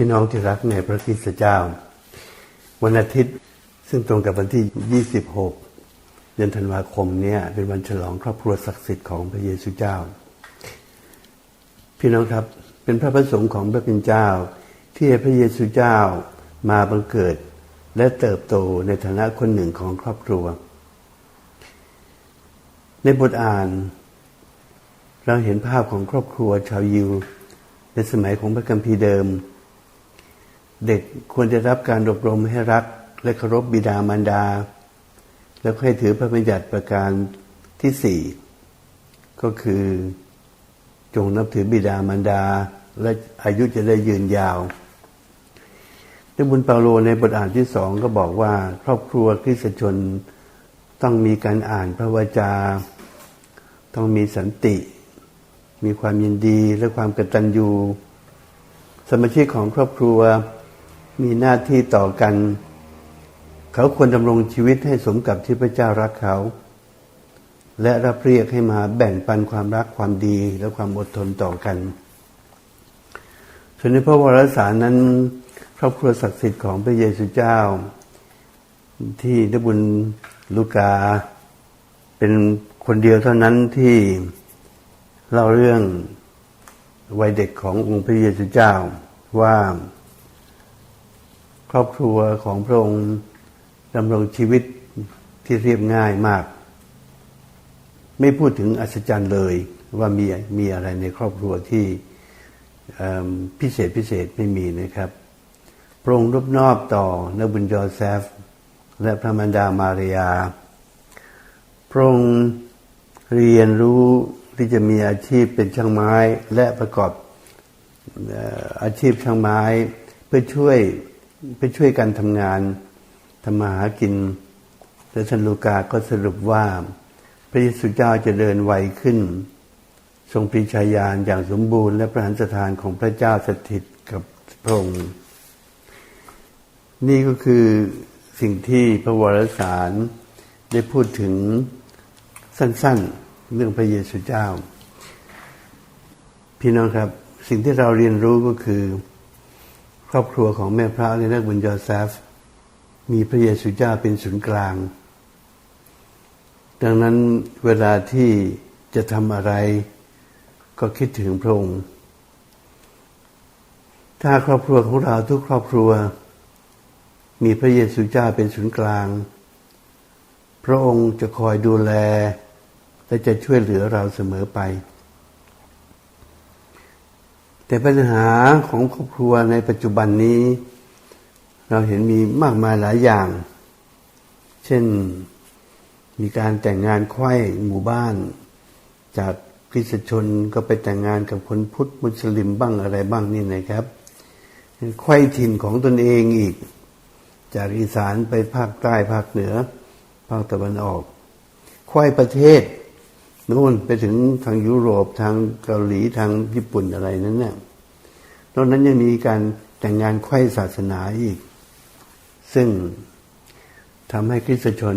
พี่น้องที่รักในพระคริสตเจ้า วันอาทิตย์ซึ่งตรงกับวันที่ 26 เดือนธันวาคมเนี่ยเป็นวันฉลองครอบครัวศักดิ์สิทธิ์ของพระเยซูเจ้า พี่น้องครับเป็นพระประสงค์ของพระเป็นเจ้า ที่ให้พระเยซูเจ้ามาบังเกิดและเติบโตในฐานะคนหนึ่งของครอบครัว ในบทอ่าน เราเห็นภาพของครอบครัวชาวยิว ในสมัยของพระคัมภีเดิม เด็กควรจะรับการอบรมให้รัก และเคารพบิดามารดา แล้วให้ถือพระบัญญัติประการที่สี่ก็คือจงนับถือบิดามารดา และอายุจะได้ยืนยาวในบุญเปาโลในบทอ่านที่สองก็บอกว่า ครอบครัวคริสตชนต้องมีการอ่านพระวจา ต้องมีสันติ มีความยินดีและความกตัญญูสมาชิกของครอบครัว มีหน้าที่ต่อกัน เขาควรดำรงชีวิตให้สมกับที่พระเจ้ารักเขา และรับเรียกให้มาแบ่งปันความรักความดีและความอดทนต่อกันส่วนในพระวรสารนั้นครอบครัวศักดิ์สิทธิ์ของพระเยซูเจ้า ที่นบุญลูกา เป็นคนเดียวเท่านั้นที่เล่าเรื่องวัยเด็กขององค์พระเยซูเจ้าว่า ครอบครัวของพระองค์ดำรงชีวิตที่เรียบง่ายมาก ไม่พูดถึงอัศจรรย์เลยว่ามีมีอะไรในครอบครัวที่พิเศษพิเศษไม่มีนะครับ พระองค์รบนอบต่อนบุญยอแซฟ และพระมารดามาริยา พระองค์เรียนรู้ที่จะมีอาชีพเป็นช่างไม้และประกอบอาชีพช่างไม้ เพื่อช่วย เพื่อช่วยกันทำงานทำมาหากินและท่านลูกาก็สรุปว่า พระเยซูเจ้าจะเดินไวขึ้น ทรงปรีชาญาณอย่างสมบูรณ์ และประหารสถานของพระเจ้าสถิตกับพระองค์นี่ก็คือสิ่งที่พระวรสารได้พูดถึงสั้นๆ เรื่องพระเยซูเจ้า พี่น้องครับ สิ่งที่เราเรียนรู้ก็คือ ครอบครัวของแม่พระในนักบุญยอแซฟ มีพระเยซูเจ้าเป็นศูนย์กลาง ดังนั้นเวลาที่จะทำอะไรก็คิดถึงพระองค์ ถ้าครอบครัวของเราทุกครอบครัว มีพระเยซูเจ้าเป็นศูนย์กลาง พระองค์จะคอยดูแล และจะช่วยเหลือเราเสมอไป แต่ปัญหาของครอบครัวในปัจจุบันนี้ เราเห็นมีมากมายหลายอย่าง เช่นมีการแต่งงานไข้หมู่บ้าน จากคริสชนก็ไปแต่งงานกับคนพุทธมุสลิมบ้างอะไรบ้างนี่นะครับไข้ถิ่นของตนเองอีก จากอีสานไปภาคใต้ภาคเหนือ ภาคตะวันออกไข้ประเทศ นู่นไปถึงทางยุโรปทางเกาหลีทางญี่ปุ่นอะไรนั้นเนี่ยนอกนั้นยังมีการแต่งงานไข้ศาสนาอีก ซึ่งทำให้คริสตชน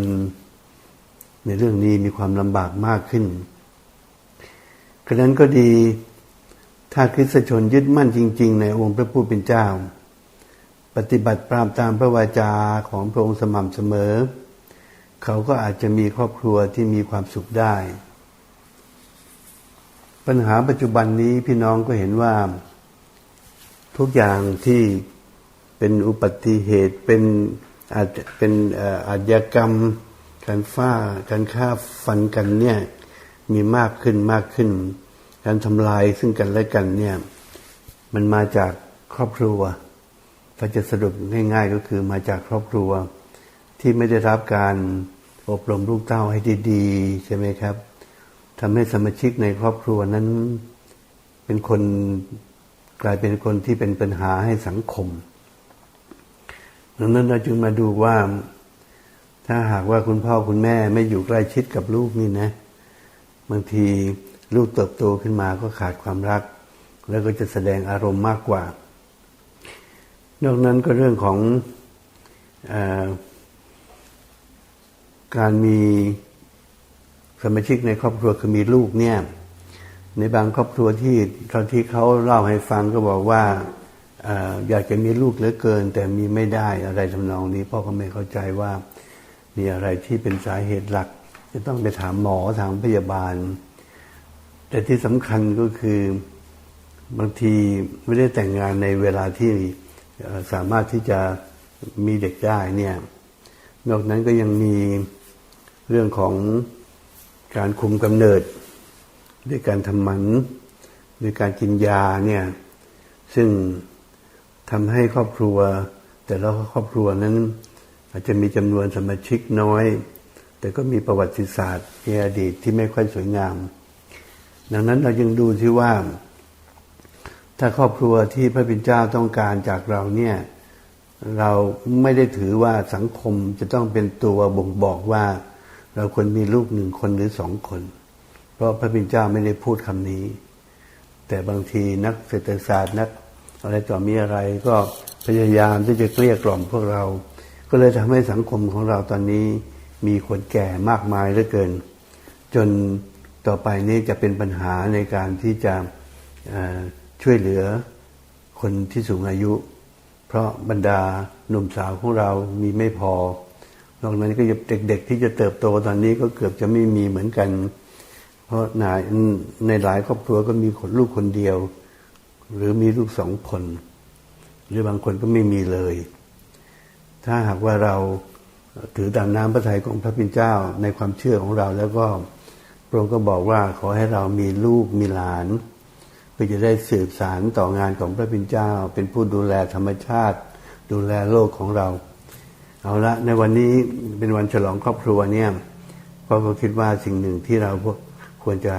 ในเรื่องนี้มีความลำบากมากขึ้นกระนั้นก็ดี ถ้าคริสตชนยึดมั่นจริง ๆ ในองค์พระผู้เป็นเจ้า ปฏิบัติตามตามพระวาจาของพระองค์สม่ำเสมอ เขาก็อาจจะมีครอบครัวที่มีความสุขได้ ปัญหาปัจจุบันนี้พี่น้องก็เห็นว่า ทุกอย่างที่เป็นอุบัติเหตุเป็นอาจเป็นอาชญากรรม การฟ้าการฆ่าฟันกันเนี่ย มีมากขึ้นมากขึ้น การทำลายซึ่งกันและกันเนี่ย มันมาจากครอบครัวถ้าจะสรุปง่าย ๆ ก็คือมาจากครอบครัวที่ไม่ได้รับการอบรมลูกเต้าให้ดี ๆ ใช่ไหมครับ ทำให้สมาชิกในครอบครัวนั้นเป็นคนกลายเป็นคนที่เป็นปัญหาให้สังคมดังนั้นเราจึงมาดูว่า ถ้าหากว่าคุณพ่อคุณแม่ไม่อยู่ใกล้ชิดกับลูกนี่นะ บางทีลูกเติบโตขึ้นมาก็ขาดความรัก แล้วก็จะแสดงอารมณ์มากกว่า นอกนั้นก็เรื่องของอการมี สมาชิกในครอบครัวคือมีลูกเนี่ย ในบางครอบครัวที่ตอนที่เขาเล่าให้ฟังก็บอกว่าอยากจะมีลูกเหลือเกิน แต่มีไม่ได้อะไรทำนองนี้พ่อก็ไม่เข้าใจว่ามีอะไรที่เป็นสาเหตุหลัก จะต้องไปถามหมอถามพยาบาล แต่ที่สำคัญก็คือบางทีไม่ได้แต่งงานในเวลาที่สามารถที่จะมีเด็กได้เนี่ย นอกนั้นก็ยังมีเรื่องของ การคุมกำเนิด ด้วยการทำหมันด้วยการกินยาเนี่ยซึ่งทำให้ครอบครัว แต่ละครอบครัวนั้น อาจจะมีจำนวนสมาชิกน้อย แต่ก็มีประวัติศาสตร์ในอดีตที่ไม่ค่อยสวยงาม ดังนั้นเรายังดูที่ว่า ถ้าครอบครัวที่พระบิดาเจ้าต้องการจากเราเนี่ยเราไม่ได้ถือว่าสังคมจะต้องเป็นตัวบ่งบอกว่า เราควรมีลูกหนึ่งคนหรือสองคน เพราะพระบิดาเจ้าไม่ได้พูดคำนี้ แต่บางทีนักเศรษฐศาสตร์นัก อะไรต่อมีอะไรก็พยายามที่จะเกลี้ยกล่อมพวกเรา ก็เลยทำให้สังคมของเราตอนนี้มีคนแก่มากมายเหลือเกิน จนต่อไปนี้จะเป็นปัญหาในการที่จะช่วยเหลือคนที่สูงอายุ เพราะบรรดาหนุ่มสาวของเรามีไม่พอ นอกนั้นก็จะเด็ก ๆ ที่จะเติบโตตอนนี้ก็เกือบจะไม่มีเหมือนกัน เพราะในในหลายครอบครัวก็มีคนลูกคนเดียว หรือมีลูกสองคน หรือบางคนก็ไม่มีเลย ถ้าหากว่าเราถือตามน้ำพระทัยของพระพิณเจ้าในความเชื่อของเราแล้วก็พระองค์ก็บอกว่าขอให้เรามีลูกมีหลานเพื่อจะได้สืบสารต่องานของพระพิณเจ้า เป็นผู้ดูแลธรรมชาติ ดูแลโลกของเรา เอาละในวันนี้เป็นวันฉลองครอบครัวเนี่ยพ่อก็คิดว่าสิ่งหนึ่งที่เราพวกควรจะ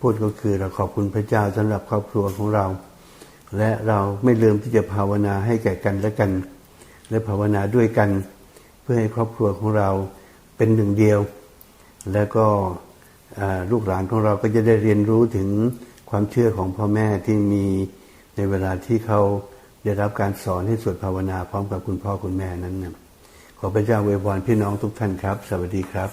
พูดก็คือเราขอบคุณพระเจ้าสำหรับครอบครัวของเรา และเราไม่ลืมที่จะภาวนาให้แก่กันและกัน และภาวนาด้วยกัน เพื่อให้ครอบครัวของเราเป็นหนึ่งเดียว แล้วก็ลูกหลานของเราก็จะได้เรียนรู้ถึงความเชื่อของพ่อแม่ที่มีในเวลาที่เขาได้รับการสอนให้สวดภาวนาพร้อมกับคุณพ่อคุณแม่นั้นนะ ขอพระเจ้าอวยพรพี่น้องทุกท่านครับ สวัสดีครับ